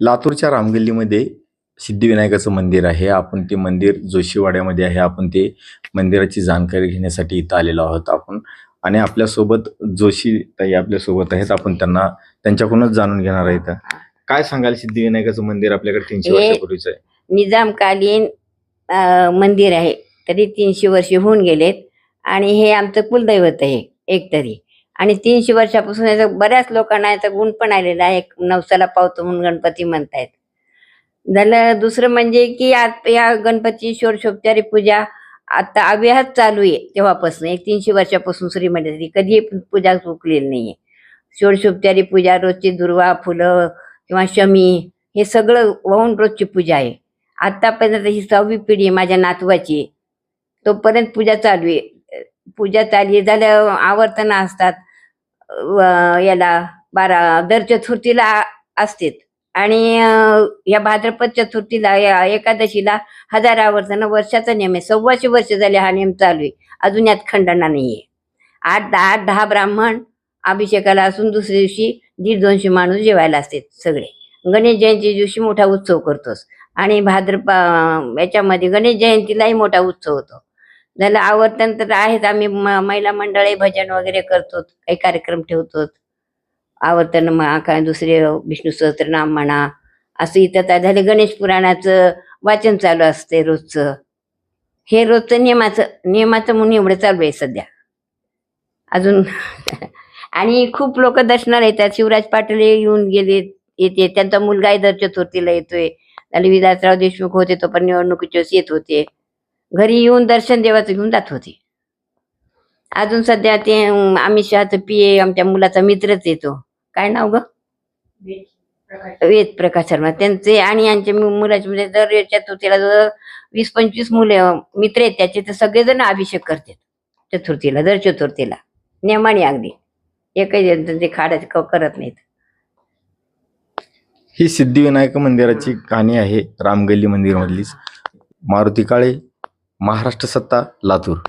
लातूरच्या रामगल्लीमध्ये सिद्धिविनायकाचं मंदिर आहे. आपण ते मंदिर जोशीवाड्यामध्ये आहे. आपण ते मंदिराची जाणकारी घेण्यासाठी इथं आलेलो आहोत आपण. आणि आपल्यासोबत जोशी ताई आपल्यासोबत आहेत. आपण त्यांना त्यांच्याकडूनच जाणून घेणार आहेत काय सांगाल? सिद्धिविनायकाचं मंदिर आपल्याकडे तीनशे वर्षापूर्वीचं आहे. निजामकालीन मंदिर आहे. तरी तीनशे वर्षे होऊन गेलेत. आणि हे आमचं कुलदैवत आहे. एक तरी आणि तीनशे वर्षापासून याचा बऱ्याच लोकांना याचा गुण पण आलेला आहे. एक नवसाला पावतो म्हणून गणपती म्हणतायत. झालं दुसरं म्हणजे की आत या गणपती षोडशोपचारी पूजा आता अव्याहत चालू आहे तेव्हापासून. एक तीनशे वर्षापासून श्रीमंदिराची कधी पूजा चुकलेली नाहीये. षोडशोपचारी पूजा रोजची दुर्वा फुलं किंवा शमी हे सगळं वाहून रोजची पूजा आहे. आतापर्यंत ही सहावी पिढी माझ्या नातवाची. तोपर्यंत पूजा चालू आहे. पूजा चालू आहे. झाल्या आवर्तनं असतात. याला बारा दर चतुर्थीला असते आणि या भाद्रपद चतुर्थीला या एकादशीला हजार आवर्तन वर्षाचा नियम आहे. सव्वाशे वर्ष झाले हा नियम चालू आहे. अजून यात खंडना नाहीये. आठ दहा आठ दहा ब्राह्मण अभिषेकाला असून दुसऱ्या दिवशी दीड दोनशे माणूस जेवायला असते सगळे. गणेश जयंती दिवशी मोठा उत्सव करतोस. आणि भाद्रपा याच्यामध्ये गणेश जयंतीलाही मोठा उत्सव होतो. झालं आवर्तन तर आहेच. आम्ही म- महिला मंडळी भजन वगैरे करतो काही कार्यक्रम ठेवतो आवर्तन काय दुसरे विष्णू सहस्त्रनाम म्हणा असं इथं काय झाले. गणेश पुराणाचं वाचन चालू असते रोजचं. हे रोजचं नियमाचं नियमाचं म्हणून एवढं चालू आहे सध्या. अजून आणि खूप लोक दर्शनाला येतात. शिवराज पाटील येऊन गेले येते. त्यांचा मुलगाही दर चतुर्थीला येतोय. आणि विलासराव देशमुख होते तो पण निवडणुकीच्या वेळेस येत होते. घरी येऊन दर्शन देवाचं घेऊन जात होते. अजून सध्या ते आम्ही शहाचं पिये आमच्या मुलाचा मित्रच येतो काय नाव ग? वेद प्रकाश शर्मा. त्यांचे आणि यांच्या मुलाचे म्हणजे दर चतुर्थीला जवळ वीस पंचवीस मुले मित्र आहेत त्याचे तर सगळेजण अभिषेक करतात चतुर्थीला दर चतुर्थीला. नेमाने अगदी. एकही जण ते खाडच करत नाहीत. ही सिद्धिविनायक मंदिराची कहाणी आहे रामगल्ली मंदिरमधलीच. मारुती काळे महाराष्ट्र सत्ता लातूर.